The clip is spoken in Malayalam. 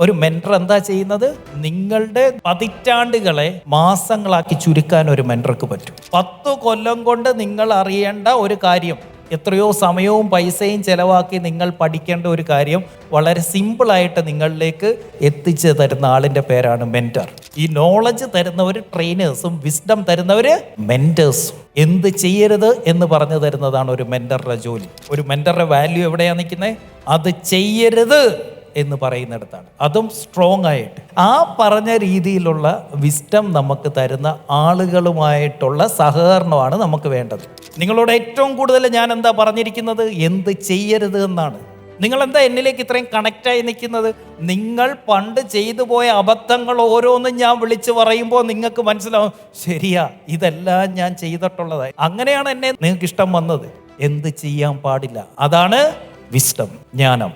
ഒരു മെന്റർ എന്താ ചെയ്യുന്നത്? നിങ്ങളുടെ പതിറ്റാണ്ടുകളെ മാസങ്ങളാക്കി ചുരുക്കാൻ ഒരു മെന്റർക്ക് പറ്റും. പത്ത് കൊല്ലം കൊണ്ട് നിങ്ങൾ അറിയേണ്ട ഒരു കാര്യം എത്രയോ സമയവും പൈസയും ചിലവാക്കി നിങ്ങൾ പഠിക്കേണ്ട ഒരു കാര്യം വളരെ സിമ്പിളായിട്ട് നിങ്ങളിലേക്ക് എത്തിച്ചു തരുന്ന ആളിന്റെ പേരാണ് മെന്റർ ഈ നോളജ് തരുന്നവർ ട്രെയിനേഴ്സും വിസ്ഡം തരുന്നവർ മെന്റേഴ്സും എന്ത് ചെയ്യരുത് എന്ന് പറഞ്ഞു തരുന്നതാണ് ഒരു മെന്ററുടെ ജോലി. ഒരു മെന്ററുടെ വാല്യൂ എവിടെയാണ് നിൽക്കുന്നത് അത് ചെയ്യരുത്. എന്ന് പറയുന്നിടത്താണ്. അതും സ്ട്രോങ് ആയിട്ട്. ആ പറഞ്ഞ രീതിയിലുള്ള വിസ്റ്റം നമുക്ക് തരുന്ന ആളുകളുമായിട്ടുള്ള സഹകരണമാണ് നമുക്ക് വേണ്ടത്. നിങ്ങളോട് ഏറ്റവും കൂടുതൽ ഞാൻ എന്താ പറഞ്ഞിരിക്കുന്നത്? എന്ത് ചെയ്യരുത് എന്നാണ്. നിങ്ങൾ എന്താ എന്നിലേക്ക് ഇത്രയും കണക്റ്റായി നിൽക്കുന്നത്? നിങ്ങൾ പണ്ട് ചെയ്തു പോയ അബദ്ധങ്ങൾ ഓരോന്നും ഞാൻ വിളിച്ചു പറയുമ്പോൾ നിങ്ങൾക്ക് മനസ്സിലാവും ശരിയാ ഇതെല്ലാം ഞാൻ ചെയ്തിട്ടുള്ളതായി. അങ്ങനെയാണ് എന്നെ നിങ്ങൾക്ക് ഇഷ്ടം വന്നത്. എന്ത് ചെയ്യാൻ പാടില്ല. അതാണ് വിസ്റ്റം ജ്ഞാനം.